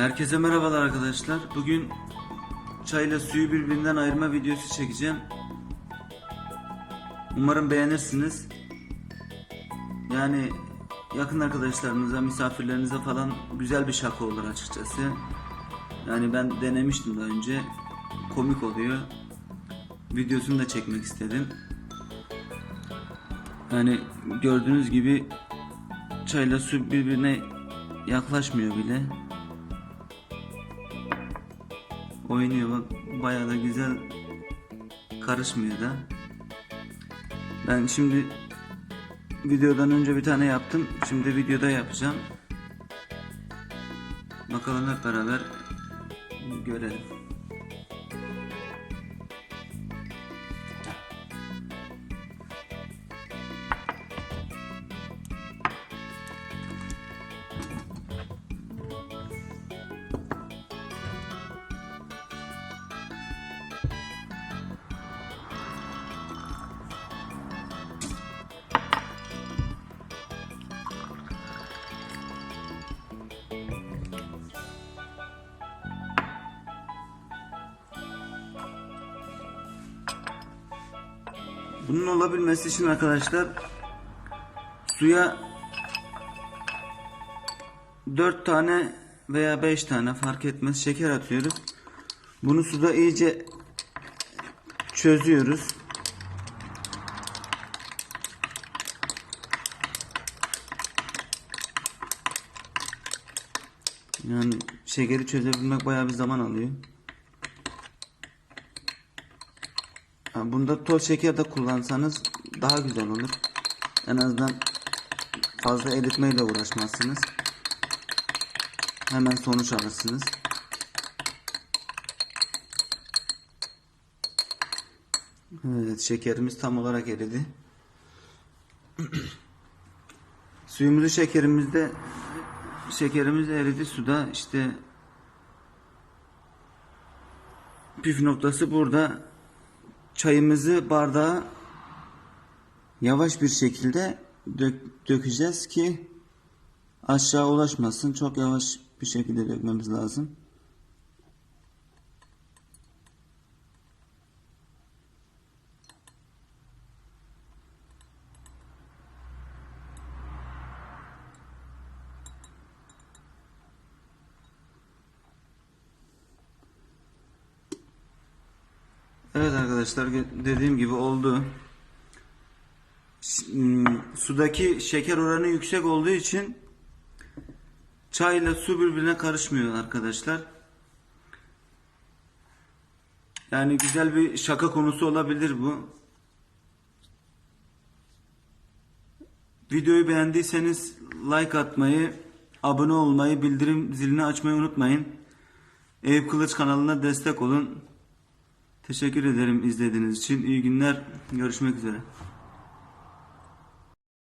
Herkese merhabalar arkadaşlar. Bugün çayla suyu birbirinden ayırma videosu çekeceğim. Umarım beğenirsiniz. Yani yakın arkadaşlarınıza, misafirlerinize falan güzel bir şaka olur açıkçası. Yani ben denemiştim daha önce. Komik oluyor. Videosunu da çekmek istedim. Yani gördüğünüz gibi çayla su birbirine yaklaşmıyor bile. Oynuyor bak bayağı da güzel karışmıyor da. Ben şimdi videodan önce bir tane yaptım. Şimdi videoda yapacağım. Bakalım hep beraber görelim. Bunun olabilmesi için arkadaşlar suya 4 tane veya 5 tane fark etmez şeker atıyoruz. Bunu suda iyice çözüyoruz. Yani şekeri çözebilmek bayağı bir zaman alıyor. Bunda toz şeker de kullansanız daha güzel olur. En azından fazla eritmeyle uğraşmazsınız. Hemen sonuç alırsınız. Evet şekerimiz tam olarak eridi. Suyumuzu şekerimizde şekerimiz eridi suda işte püf noktası burada çayımızı bardağa yavaş bir şekilde dök- dökeceğiz ki aşağı ulaşmasın. Çok yavaş bir şekilde dökmemiz lazım. Evet arkadaşlar dediğim gibi oldu. Hmm, Sudaki şeker oranı yüksek olduğu için çayla su birbirine karışmıyor arkadaşlar. Yani güzel bir şaka konusu olabilir bu. Videoyu beğendiyseniz like atmayı, abone olmayı, bildirim zilini açmayı unutmayın. Eyüp Kılıç kanalına destek olun. Teşekkür ederim izlediğiniz için. İyi günler. Görüşmek üzere.